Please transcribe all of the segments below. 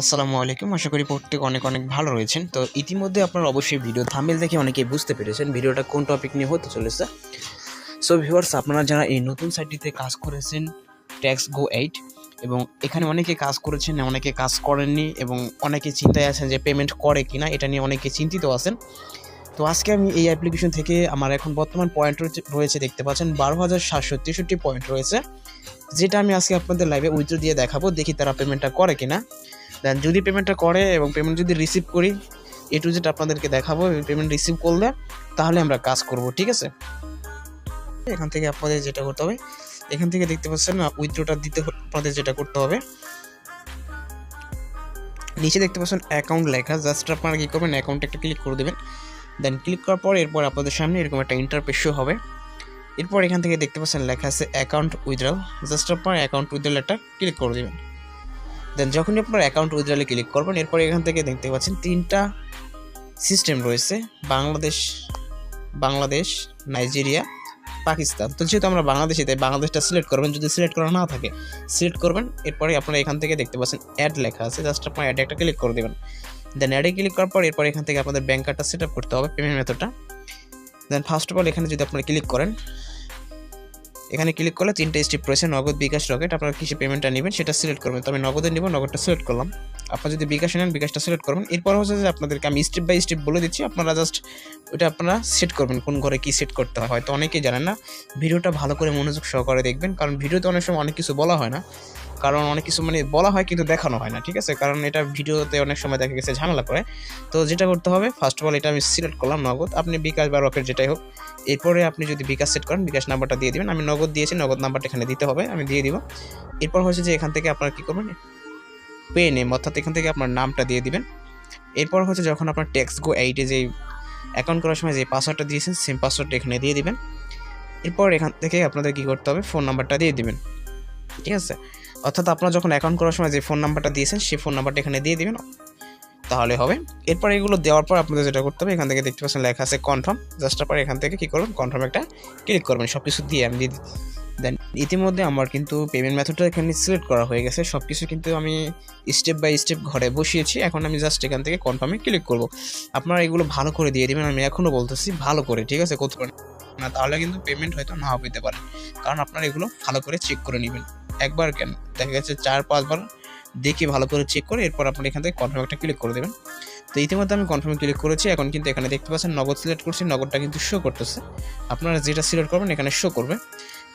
আসসালামু আলাইকুম। আশা করি প্রত্যেক অনেক অনেক ভালো রয়েছেন। তো ইতিমধ্যে আপনারা অবশ্যই ভিডিও থামেল দেখে অনেকেই বুঝতে পেরেছেন ভিডিওটা কোন টপিক নিয়ে হতে চলেছে। সো ভিউয়ার্স আপনারা যারা এই নতুন সাইটটিতে কাজ করেছেন ট্যাক্স গো এইট এবং এখানে অনেকে কাজ করেছেন, অনেকে কাজ করেননি, এবং অনেকে চিন্তায় আছেন যে পেমেন্ট করে কিনা, এটা নিয়ে অনেকে চিন্তিত আছেন। তো আজকে আমি এই অ্যাপ্লিকেশন থেকে আমার এখন বর্তমান পয়েন্ট রয়েছে দেখতে পাচ্ছেন, বারো হাজার সাতশো তেষট্টি পয়েন্ট রয়েছে, যেটা আমি আজকে আপনাদের লাইভে উইথড্র দিয়ে দেখাবো, দেখি তারা পেমেন্টটা করে কিনা। দেন যদি পেমেন্টটা করে এবং পেমেন্ট যদি রিসিভ করি এ টু জেড আপনাদেরকে দেখাবো পেমেন্ট রিসিভ করলে তাহলে আমরা কাজ করব, ঠিক আছে? এখান থেকে আপনাদের যেটা করতে হবে, এখান থেকে দেখতে পাচ্ছেন উইথড্রোটা দিতে আপনাদের যেটা করতে হবে। নিচে দেখতে পাচ্ছেন অ্যাকাউন্ট লেখা জাস্ট আপনারা কী করবেন অ্যাকাউন্টে একটা ক্লিক করে দেবেন। দেন ক্লিক করার পর এরপর আপনাদের সামনে এরকম একটা ইন্টারপেস শো হবে। এরপর এখান থেকে দেখতে পাচ্ছেন লেখা আছে অ্যাকাউন্ট উইথড্রল জাস্ট আপনার অ্যাকাউন্ট উইথড্রল একটা ক্লিক করে দেবেন। দেন যখনই আপনার অ্যাকাউন্ট উইথড্রলে ক্লিক করবেন, এরপর এখান থেকে দেখতে পাচ্ছেন তিনটা সিস্টেম রয়েছে, বাংলাদেশ বাংলাদেশ নাইজেরিয়া পাকিস্তান তো যেহেতু আমরা বাংলাদেশে, তাই বাংলাদেশটা সিলেক্ট করবেন, যদি সিলেক্ট করা না থাকে সিলেক্ট করবেন, এরপরে আপনারা এখান থেকে দেখতে পাচ্ছেন অ্যাড লেখা আছে জাস্ট আপনার অ্যাডে একটা ক্লিক করে দেবেন। দেন অ্যাডে ক্লিক করার পর এরপর এখান থেকে আপনাদের ব্যাঙ্ক কার্ডটা সেট আপ করতে হবে পেমেন্ট মেথডটা দেন ফার্স্ট অফ অল এখানে যদি আপনারা ক্লিক করেন এখানে ক্লিক করলে তিনটে স্টেপ রয়েছে, নগদ, বিকাশ, রকেট। আপনারা কিসে পেমেন্টটা নেবেন, সেটা সিলেক্ট করবেন। তো আমি নগদে নেব, নগদটা সিলেক্ট করলাম। আপনারা যদি বিকাশ নেন, বিকাশটা সিলেক্ট করবেন। এরপর হচ্ছে যে আপনাদেরকে আমি স্টেপ বাই স্টেপ বলে দিচ্ছি, আপনারা জাস্ট ওটা আপনারা সেট করবেন, কোন ঘরে কী সেট করতে হয়। হয়তো অনেকেই জানেন না। ভিডিওটা ভালো করে মনোযোগ সহকারে দেখবেন, কারণ ভিডিওতে অনেক সময় অনেক কিছু বলা হয় না। কারণ অনেক কিছু মানে বলা হয় কিন্তু দেখানো হয় না, ঠিক আছে? কারণ এটা ভিডিওতে অনেক সময় দেখা গেছে ঝামেলা করে। তো যেটা করতে হবে ফার্স্ট অফ অল এটা আমি সিলেক্ট করলাম নগদ। আপনি বিকাশ বা রকেট যেটাই হোক, এরপরে আপনি যদি বিকাশ সেট করেন, বিকাশ নাম্বারটা দিয়ে দেবেন। আমি নগদ দিয়েছি, নগদ নাম্বারটা এখানে দিতে হবে, আমি দিয়ে দিব। এরপর হচ্ছে যে এখান থেকে আপনারা কী করবেন? পে নেম অর্থাৎ এখান থেকে আপনার নামটা দিয়ে দিবেন। এরপর হচ্ছে যখন আপনার ট্যাক্স গো এইটে যে অ্যাকাউন্ট করার সময় যে পাসওয়ার্ডটা দিয়েছেন সেম পাসওয়ার্ডটা এখানে দিয়ে দিবেন। এরপর এখান থেকে আপনাদের কী করতে হবে? ফোন নাম্বারটা দিয়ে দিবেন। ঠিক আছে? অর্থাৎ আপনারা যখন অ্যাকাউন্ট করার সময় যে ফোন নাম্বারটা দিয়েছেন, সেই ফোন নাম্বারটা এখানে দিয়ে দিবেন। তাহলে হবে। এরপর এগুলো দেওয়ার পর আপনাদের যেটা করতে হবে, এখান থেকে দেখতে পাচ্ছেন লেখা আছে কনফার্ম জাস্ট পর এখান থেকে কী করবেন? কনফার্ম একটা ক্লিক করবেন। সব কিছু দিয়ে আমি দিয়ে দেন ইতিমধ্যে আমার কিন্তু পেমেন্ট মেথডটা এখানে সিলেক্ট করা হয়ে গেছে। সব কিছু কিন্তু আমি স্টেপ বাই স্টেপ ঘরে বসিয়েছি। এখন আমি জাস্ট এখান থেকে কনফার্মে ক্লিক করব। আপনারা এগুলো ভালো করে দিয়ে দেবেন। আমি এখনও বলতেছি ভালো করে, ঠিক আছে? কোথাও না, তাহলে কিন্তু পেমেন্ট হয়তো নাও পেতে পারেন কারণ আপনারা এগুলো ভালো করে চেক করে নেবেন। একবার কেন? দেখা গেছে চার, পাঁচবার দেখে ভালো করে চেক করে এরপর আপনি এখান থেকে কনফার্ম একটা ক্লিক করে দেবেন। তো ইতিমধ্যে আমি কনফার্মে ক্লিক করেছি, এখন কিন্তু এখানে দেখতে পাচ্ছেন নগদ সিলেক্ট করছি, নগদটা কিন্তু শো করতেছে। আপনারা যেটা সিলেক্ট করবেন এখানে শো করবে।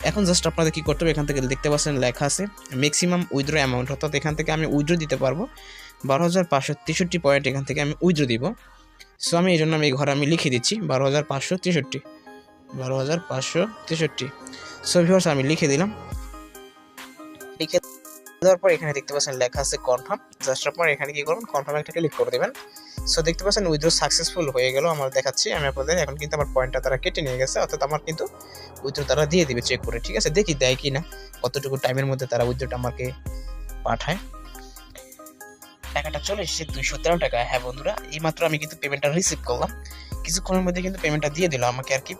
এখন জাস্ট আপনাদের কী করতে হবে, এখান থেকে দেখতে পাচ্ছেন লেখা আছে ম্যাক্সিমাম উইথড্র অ্যামাউন্ট অর্থাৎ এখান থেকে আমি উইথড্র দিতে পারব। বারো হাজার পাঁচশো তেষট্টি পয়েন্ট এখান থেকে আমি উইথড্র দিব। সো আমি এই জন্য আমি এই ঘরে আমি লিখে দিচ্ছি বারো হাজার পাঁচশো তেষট্টি। বারো হাজার পাঁচশো তেষট্টি। সো ভিউয়ার্স আমি লিখে দিলাম। লিখে দেওয়ার পর এখানে দেখতে পাচ্ছেন লেখা আছে কনফার্ম জাস্ট আপনার এখানে কি করবেন কনফার্ম একটা ক্লিক করে দেবেন। সো দেখতে পাচ্ছেন উইথড্র সাকসেসফুল হয়ে গেল আমার দেখাচ্ছি। আমি আপনাদের এখন কিন্তু আমার পয়েন্টটা তারা কেটে নিয়ে গেছে, অর্থাৎ আমার কিন্তু উইথড্র তারা দিয়ে দিবে চেক করে, ঠিক আছে? দেখি দেয় কি না কতটুকু টাইমের মধ্যে তারা উইথড্রটা আমাকে পাঠায়। টাকাটা চলে এসেছে দুইশো তেরো টাকা। হ্যাঁ বন্ধুরা, এইমাত্র আমি কিন্তু পেমেন্টটা রিসিভ করলাম। কিছুক্ষণের মধ্যে কিন্তু পেমেন্টটা দিয়ে দিল আমাকে আর কি।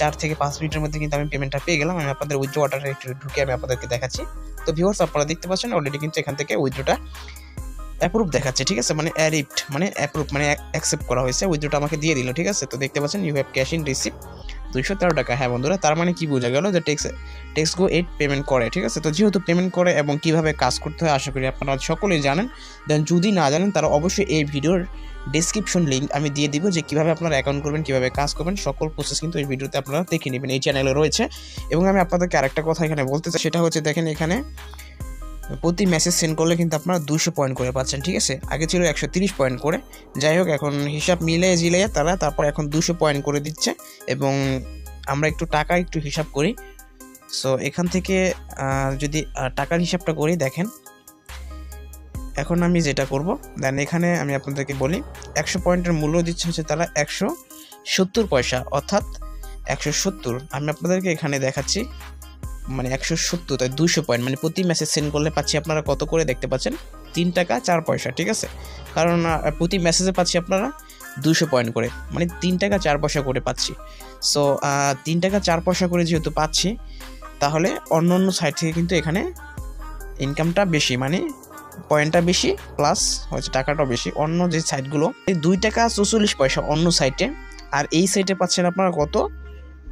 চার থেকে পাঁচ মিনিটের মধ্যে কিন্তু আমি পেমেন্টটা পেয়ে গেলাম। আমি আপনাদের উইথড্র অর্ডারটা একটু ঢুকে আমি আপনাদেরকে দেখাচ্ছি। তো ভিউয়ার্স আপনারা দেখতে পাচ্ছেন অলরেডি কিন্তু এখান থেকে উইথড্রোটা অ্যাপ্রুভ দেখাচ্ছে, ঠিক আছে? মানে অ্যারিপ্ট মানে অ্যাপ্রুভ মানে অ্যাকসেপ্ট করা হয়েছে। উইথড্রোটা আমাকে দিয়ে দিল, ঠিক আছে? তো দেখতে পাচ্ছেন you have cash in receive দুইশো তেরো টাকা। হ্যাঁ বন্ধুরা, তার মানে কি বোঝা গেল যে টেক্স টেক্স গো এইট পেমেন্ট করে, ঠিক আছে? তো যেহেতু পেমেন্ট করে এবং কীভাবে কাজ করতে হয়, আশা করি আপনারা সকলেই জানেন। দেন যদি না জানেন তারা অবশ্যই এই ভিডিওর ডিসক্রিপশন লিঙ্ক আমি দিয়ে দিব যে কীভাবে আপনারা অ্যাকাউন্ট করবেন, কীভাবে কাজ করবেন, সকল প্রসেস কিন্তু এই ভিডিওতে আপনারা দেখে নেবেন, এই চ্যানেলে রয়েছে। এবং আমি আপনাদেরকে আরেকটা কথা এখানে বলতে চাই, সেটা হচ্ছে দেখেন এখানে প্রতি মেসেজ সেন্ড করলে কিন্তু আপনারা দুশো পয়েন্ট করে পাচ্ছেন, ঠিক আছে? আগে ছিল একশো তিরিশ পয়েন্ট করে। যাই হোক, এখন হিসাব মিলে জিলে তারা, তারপর এখন দুশো পয়েন্ট করে দিচ্ছে এবং আমরা একটু টাকা একটু হিসাব করি। সো এখান থেকে যদি টাকার হিসাবটা করি, দেখেন। এখন আমি যেটা করব দেন এখানে আমি আপনাদেরকে বলি, একশো পয়েন্টের মূল্য দিচ্ছে হচ্ছে তারা একশো সত্তর পয়সা, অর্থাৎ একশো সত্তর। আমি আপনাদেরকে এখানে দেখাচ্ছি। মানে একশো সত্তর, তাই দুশো পয়েন্ট মানে প্রতি মেসেজ সেন্ড করলে পাচ্ছি আপনারা কত করে দেখতে পাচ্ছেন? তিন টাকা, চার পয়সা, ঠিক আছে? কারণ প্রতি মেসেজে পাচ্ছি আপনারা দুশো পয়েন্ট করে মানে তিন টাকা, চার পয়সা করে পাচ্ছি। সো তিন টাকা, চার পয়সা করে যেহেতু পাচ্ছি, তাহলে অন্য অন্য সাইড থেকে কিন্তু এখানে ইনকামটা বেশি মানে পয়েন্টটা বেশি প্লাস হচ্ছে টাকাটাও বেশি। অন্য যে সাইটগুলো এই দুই টাকা চৌচল্লিশ পয়সা অন্য সাইটে আর এই সাইটে পাচ্ছেন আপনারা কত?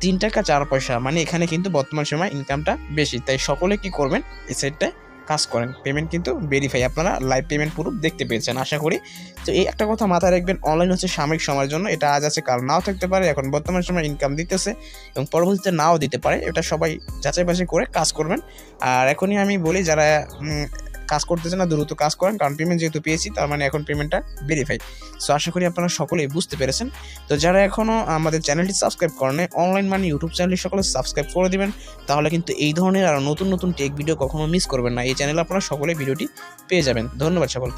তিন টাকা, চার পয়সা। মানে এখানে কিন্তু বর্তমান সময় ইনকামটা বেশি। তাই সকলে কি করবেন? এই সাইটটায় কাজ করেন। পেমেন্ট কিন্তু ভেরিফাই আপনারা লাইভ পেমেন্ট প্রুফ দেখতে পেয়েছেন, আশা করি। তো এই একটা কথা মাথায় রাখবেন অনলাইন হচ্ছে সাময়িক সময়ের জন্য। এটা আজ আছে, কাল নাও থাকতে পারে। এখন বর্তমান সময় ইনকাম দিতেছে এবং পরবর্তীতে নাও দিতে পারে। এটা সবাই যাচাই বাছাই করে কাজ করবেন। আর এখনই আমি বলি, যারা কাজ করতেছে না, দ্রুত কাজ করেন। কারণ পেমেন্ট যেহেতু পেয়েছি, তার মানে এখন পেমেন্টটা ভেরিফাই সো আশা করি আপনারা সকলেই বুঝতে পেরেছেন। তো যারা এখনও আমাদের চ্যানেলটি সাবস্ক্রাইব করেন অনলাইন মানে ইউটিউব চ্যানেলটি সকলে সাবস্ক্রাইব করে দেবেন। তাহলে কিন্তু এই ধরনের আরও নতুন নতুন টেক ভিডিও কখনো মিস করবেন না। এই চ্যানেলে আপনারা সকলে ভিডিওটি পেয়ে যাবেন। ধন্যবাদ সকল